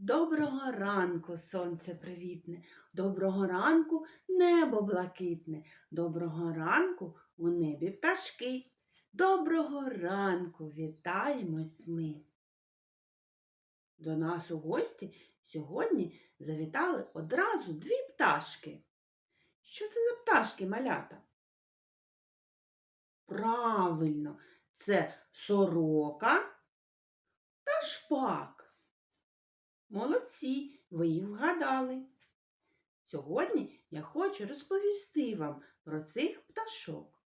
Доброго ранку, сонце привітне, доброго ранку небо блакитне, доброго ранку у небі пташки. Доброго ранку вітаємось ми. До нас у гості сьогодні завітали одразу дві пташки. Що це за пташки, малята? Правильно, це сорока та шпак. Молодці, ви їх вгадали. Сьогодні я хочу розповісти вам про цих пташок.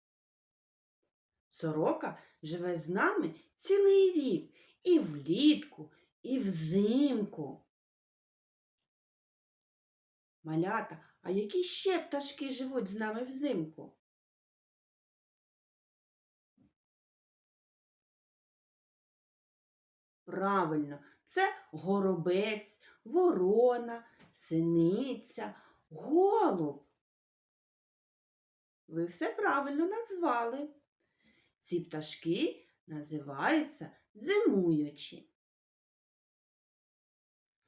Сорока живе з нами цілий рік і влітку, і взимку. Малята, а які ще пташки живуть з нами взимку? Правильно, це горобець, ворона, синиця, голуб. Ви все правильно назвали. Ці пташки називаються зимуючі.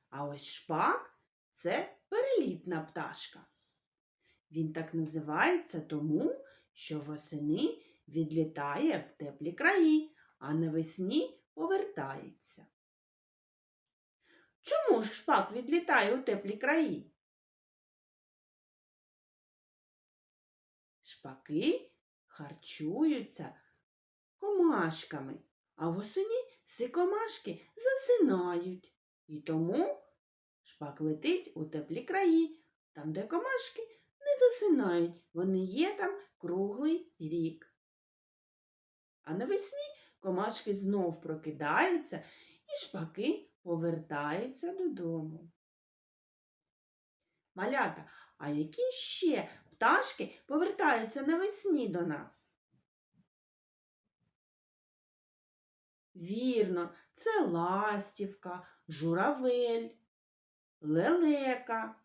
А ось шпак це перелітна пташка. Він так називається тому, що восени відлітає в теплі краї, а навесні повертається. Чому ж шпак відлітає у теплі краї? Шпаки харчуються комашками, а восені ці комашки засинають. І тому шпак летить у теплі краї, там, де комашки не засинають, вони є там круглий рік. А навесні комашки знов прокидаються і шпаки повертаються додому. Малята, а які ще пташки повертаються навесні до нас? Вірно, це ластівка, журавель, лелека.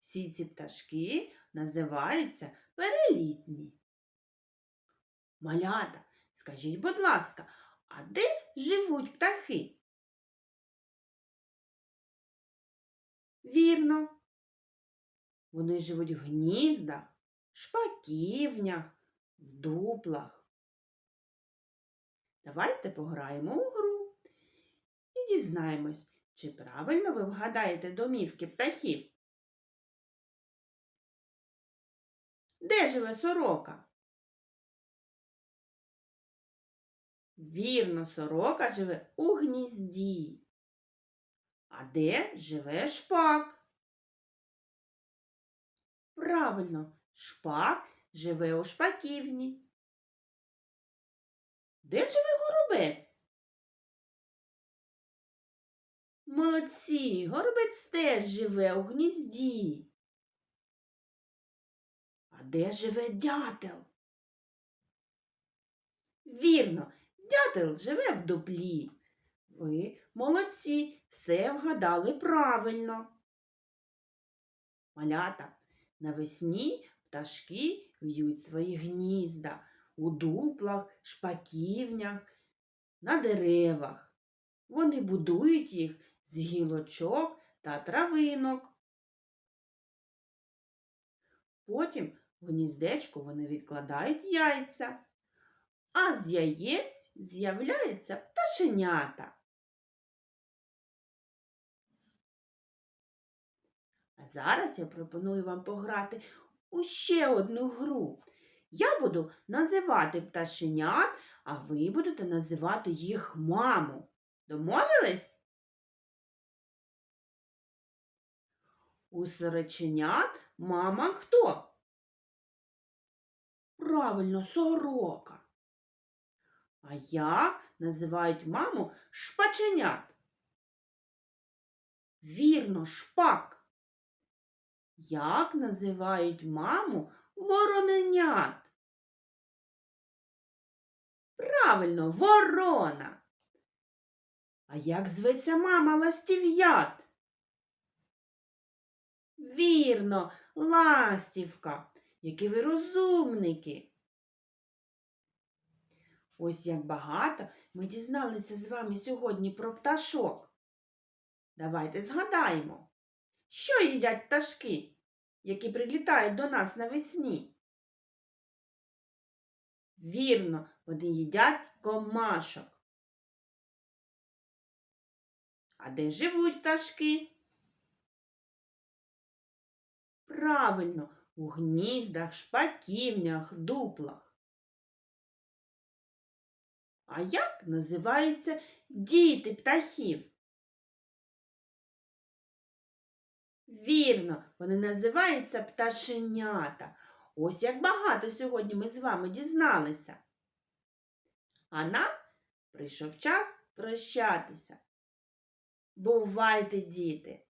Всі ці пташки називаються перелітні. Малята, скажіть, будь ласка, а де живуть птахи? Вірно. Вони живуть в гніздах, шпаківнях, в дуплах. Давайте пограємо у гру і дізнаємось, чи правильно ви вгадаєте домівки птахів. Де живе сорока? Вірно, сорока живе у гнізді. А де живе шпак? Правильно, шпак живе у шпаківні. Де живе горобець? Молодці, горобець теж живе у гнізді. А де живе дятел? Вірно, дятел живе в дуплі. Ви молодці, все вгадали правильно. Малята, навесні пташки в'ють свої гнізда у дуплах, шпаківнях, на деревах. Вони будують їх з гілочок та травинок. Потім в гніздечку вони відкладають яйця, а з яєць з'являються пташенята. А зараз я пропоную вам пограти у ще одну гру. Я буду називати пташенят, а ви будете називати їх маму. Домовились? У сороченят мама хто? Правильно, сорока. А як називають маму шпаченят? Вірно, шпак. Як називають маму вороненят? Правильно, ворона. А як зветься мама ластів'ят? Вірно, ластівка. Які ви розумники. Ось як багато ми дізналися з вами сьогодні про пташок. Давайте згадаємо, що їдять пташки, які прилітають до нас навесні. Вірно, вони їдять комашок. А де живуть пташки? Правильно, у гніздах, шпаківнях, дуплах. А як називаються діти птахів? Вірно, вони називаються пташенята. Ось як багато сьогодні ми з вами дізналися. А нам прийшов час прощатися. Бувайте, діти!